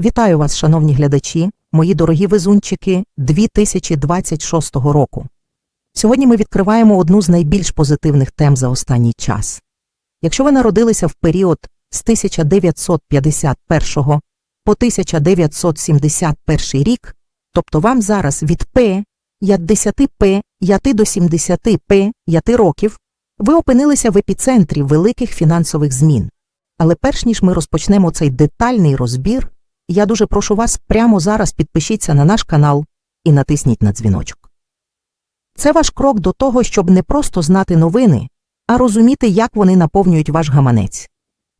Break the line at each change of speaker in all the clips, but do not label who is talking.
Вітаю вас, шановні глядачі, мої дорогі везунчики 2026 року. Сьогодні ми відкриваємо одну з найбільш позитивних тем за останній час. Якщо ви народилися в період з 1951 по 1971 рік, тобто вам зараз від П, як 10 П, яти до 70 П, яти років, ви опинилися в епіцентрі великих фінансових змін. Але перш ніж ми розпочнемо цей детальний розбір, я дуже прошу вас прямо зараз підпишіться на наш канал і натисніть на дзвіночок. Це ваш крок до того, щоб не просто знати новини, а розуміти, як вони наповнюють ваш гаманець.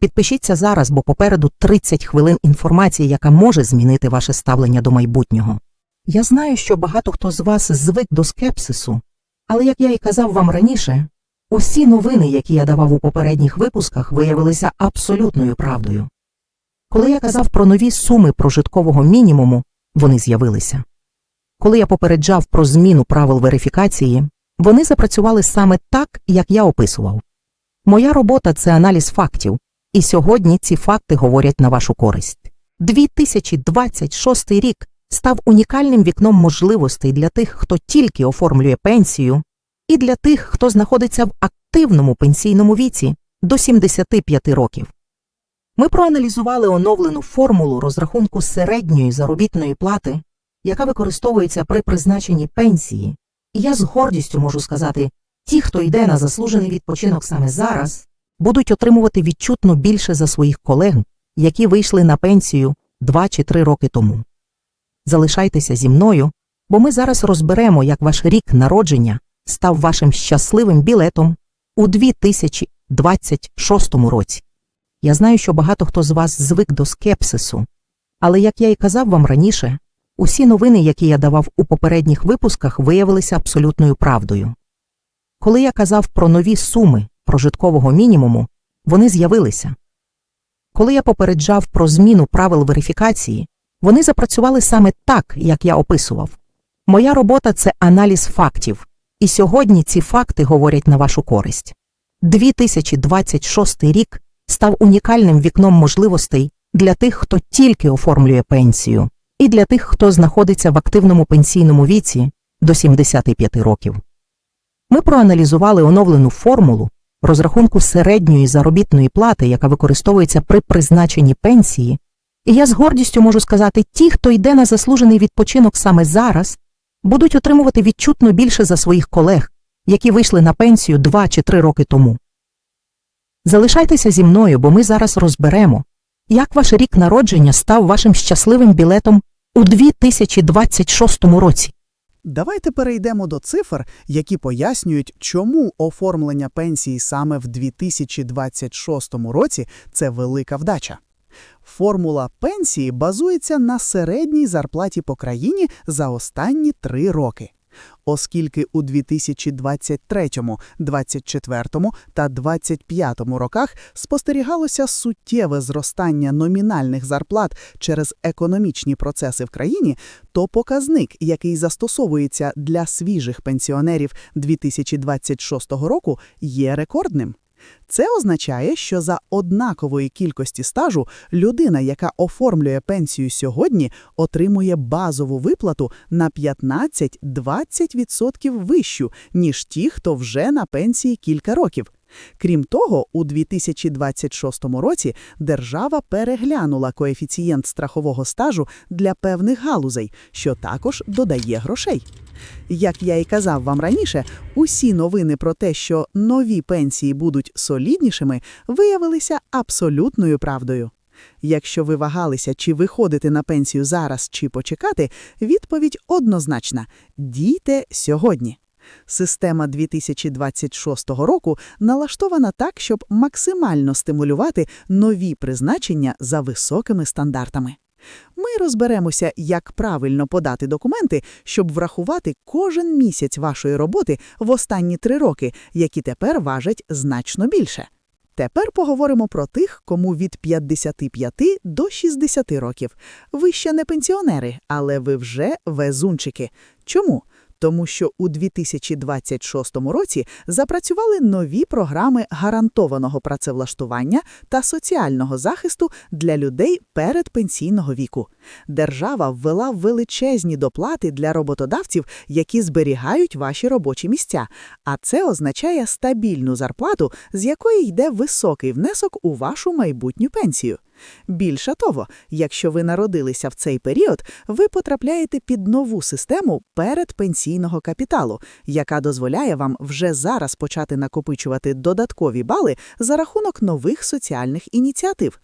Підпишіться зараз, бо попереду 30 хвилин інформації, яка може змінити ваше ставлення до майбутнього. Я знаю, що багато хто з вас звик до скепсису, але як я і казав вам раніше, усі новини, які я давав у попередніх випусках, виявилися абсолютною правдою. Коли я казав про нові суми прожиткового мінімуму, вони з'явилися. Коли я попереджав про зміну правил верифікації, вони запрацювали саме так, як я описував. Моя робота це аналіз фактів, і сьогодні ці факти говорять на вашу користь. 2026 рік став унікальним вікном можливостей для тих, хто тільки оформлює пенсію, і для тих, хто знаходиться в активному пенсійному віці до 75 років. Ми проаналізували оновлену формулу розрахунку середньої заробітної плати, яка використовується при призначенні пенсії, і я з гордістю можу сказати, ті, хто йде на заслужений відпочинок саме зараз, будуть отримувати відчутно більше за своїх колег, які вийшли на пенсію 2 чи 3 роки тому. Залишайтеся зі мною, бо ми зараз розберемо, як ваш рік народження став вашим щасливим білетом у 2026 році. Я знаю, що багато хто з вас звик до скепсису, але, як я і казав вам раніше, усі новини, які я давав у попередніх випусках, виявилися абсолютною правдою. Коли я казав про нові суми прожиткового мінімуму, вони з'явилися. Коли я попереджав про зміну правил верифікації, вони запрацювали саме так, як я описував. Моя робота це аналіз фактів, і сьогодні ці факти говорять на вашу користь. 2026 рік став унікальним вікном можливостей для тих, хто тільки оформлює пенсію, і для тих, хто знаходиться в активному пенсійному віці до 75 років. Ми проаналізували оновлену формулу розрахунку середньої заробітної плати, яка використовується при призначенні пенсії, і я з гордістю можу сказати, ті, хто йде на заслужений відпочинок саме зараз, будуть отримувати відчутно більше за своїх колег, які вийшли на пенсію 2 чи 3 роки тому. Залишайтеся зі мною, бо ми зараз розберемо, як ваш рік народження став вашим щасливим білетом у 2026 році.
Давайте перейдемо до цифр, які пояснюють, чому оформлення пенсії саме в 2026 році це велика вдача. Формула пенсії базується на середній зарплаті по країні за останні три роки. Оскільки у 2023, 2024 та 2025 роках спостерігалося суттєве зростання номінальних зарплат через економічні процеси в країні, то показник, який застосовується для свіжих пенсіонерів 2026 року, є рекордним. Це означає, що за однакової кількості стажу людина, яка оформлює пенсію сьогодні, отримує базову виплату на 15-20% вищу, ніж ті, хто вже на пенсії кілька років. Крім того, у 2026 році держава переглянула коефіцієнт страхового стажу для певних галузей, що також додає грошей. Як я і казав вам раніше, усі новини про те, що нові пенсії будуть соліднішими, виявилися абсолютною правдою. Якщо ви вагалися, чи виходити на пенсію зараз, чи почекати, відповідь однозначна – дійте сьогодні. Система 2026 року налаштована так, щоб максимально стимулювати нові призначення за високими стандартами. Ми розберемося, як правильно подати документи, щоб врахувати кожен місяць вашої роботи в останні три роки, які тепер важать значно більше. Тепер поговоримо про тих, кому від 55 до 60 років. Ви ще не пенсіонери, але ви вже везунчики. Чому? Тому що у 2026 році запрацювали нові програми гарантованого працевлаштування та соціального захисту для людей передпенсійного віку. Держава ввела величезні доплати для роботодавців, які зберігають ваші робочі місця, а це означає стабільну зарплату, з якої йде високий внесок у вашу майбутню пенсію. Більше того, якщо ви народилися в цей період, ви потрапляєте під нову систему передпенсійного капіталу, яка дозволяє вам вже зараз почати накопичувати додаткові бали за рахунок нових соціальних ініціатив.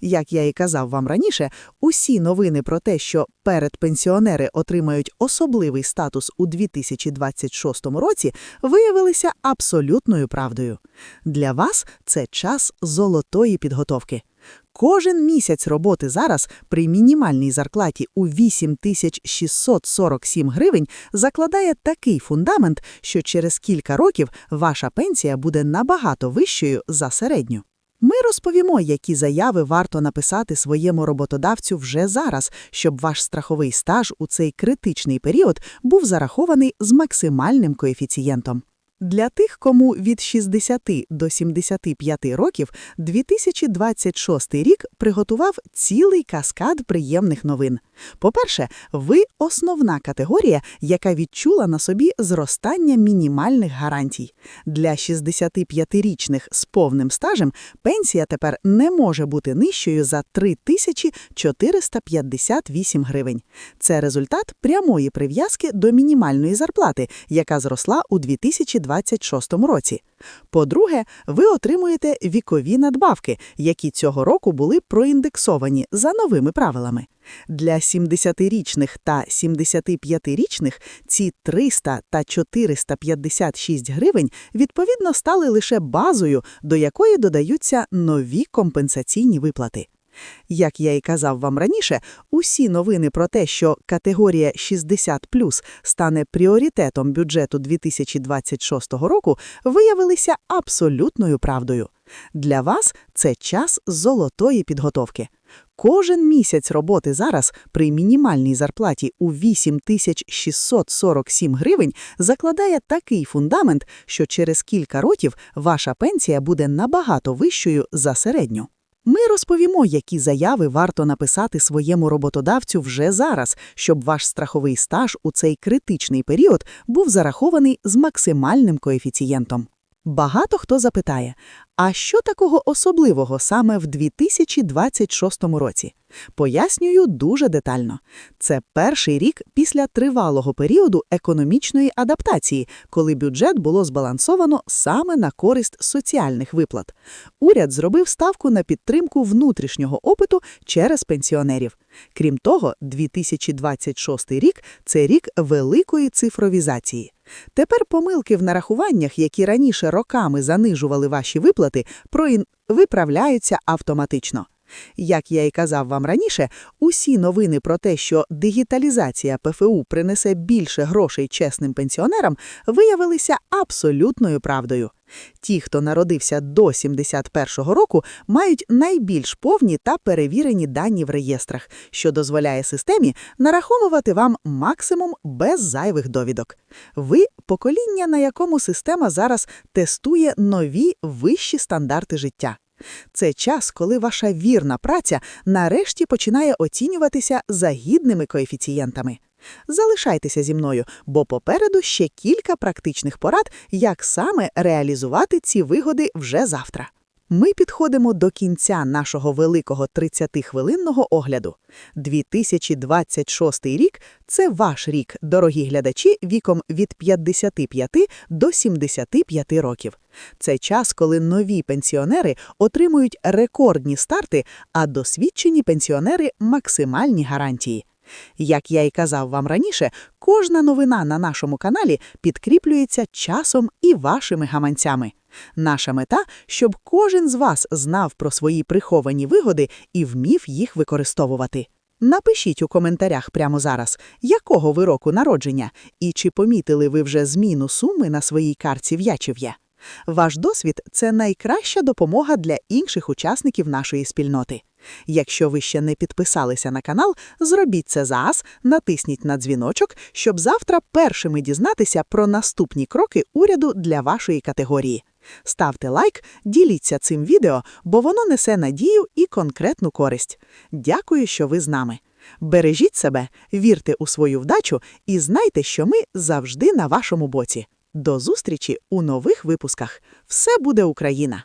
Як я і казав вам раніше, усі новини про те, що передпенсіонери отримають особливий статус у 2026 році, виявилися абсолютною правдою. Для вас це час золотої підготовки. Кожен місяць роботи зараз при мінімальній зарплаті у 8647 гривень закладає такий фундамент, що через кілька років ваша пенсія буде набагато вищою за середню. Ми розповімо, які заяви варто написати своєму роботодавцю вже зараз, щоб ваш страховий стаж у цей критичний період був зарахований з максимальним коефіцієнтом. Для тих, кому від 60 до 75 років 2026 рік приготував цілий каскад приємних новин. По-перше, ви – основна категорія, яка відчула на собі зростання мінімальних гарантій. Для 65-річних з повним стажем пенсія тепер не може бути нижчою за 3458 гривень. Це результат прямої прив'язки до мінімальної зарплати, яка зросла у 2026 році. По-друге, ви отримуєте вікові надбавки, які цього року були проіндексовані за новими правилами. Для 70-річних та 75-річних ці 300 та 456 гривень відповідно стали лише базою, до якої додаються нові компенсаційні виплати. Як я і казав вам раніше, усі новини про те, що категорія 60+, стане пріоритетом бюджету 2026 року, виявилися абсолютною правдою. Для вас це час золотої підготовки. Кожен місяць роботи зараз при мінімальній зарплаті у 8647 гривень закладає такий фундамент, що через кілька років ваша пенсія буде набагато вищою за середню. Ми розповімо, які заяви варто написати своєму роботодавцю вже зараз, щоб ваш страховий стаж у цей критичний період був зарахований з максимальним коефіцієнтом. Багато хто запитає, а що такого особливого саме в 2026 році? Пояснюю дуже детально. Це перший рік після тривалого періоду економічної адаптації, коли бюджет було збалансовано саме на користь соціальних виплат. Уряд зробив ставку на підтримку внутрішнього опиту через пенсіонерів. Крім того, 2026 рік – це рік великої цифровізації. Тепер помилки в нарахуваннях, які раніше роками занижували ваші виплати, проін... виправляються автоматично. Як я і казав вам раніше, усі новини про те, що дигіталізація ПФУ принесе більше грошей чесним пенсіонерам, виявилися абсолютною правдою. Ті, хто народився до 71-го року, мають найбільш повні та перевірені дані в реєстрах, що дозволяє системі нараховувати вам максимум без зайвих довідок. Ви – покоління, на якому система зараз тестує нові вищі стандарти життя. Це час, коли ваша вірна праця нарешті починає оцінюватися за гідними коефіцієнтами. Залишайтеся зі мною, бо попереду ще кілька практичних порад, як саме реалізувати ці вигоди вже завтра. Ми підходимо до кінця нашого великого 30-хвилинного огляду. 2026 рік – це ваш рік, дорогі глядачі, віком від 55 до 75 років. Це час, коли нові пенсіонери отримують рекордні старти, а досвідчені пенсіонери – максимальні гарантії. Як я і казав вам раніше, кожна новина на нашому каналі підкріплюється часом і вашими гаманцями. Наша мета – щоб кожен з вас знав про свої приховані вигоди і вмів їх використовувати. Напишіть у коментарях прямо зараз, якого ви року народження, і чи помітили ви вже зміну суми на своїй карті в'ячів'я. Ваш досвід – це найкраща допомога для інших учасників нашої спільноти. Якщо ви ще не підписалися на канал, зробіть це зараз, натисніть на дзвіночок, щоб завтра першими дізнатися про наступні кроки уряду для вашої категорії. Ставте лайк, діліться цим відео, бо воно несе надію і конкретну користь. Дякую, що ви з нами. Бережіть себе, вірте у свою вдачу і знайте, що ми завжди на вашому боці. До зустрічі у нових випусках. Все буде Україна!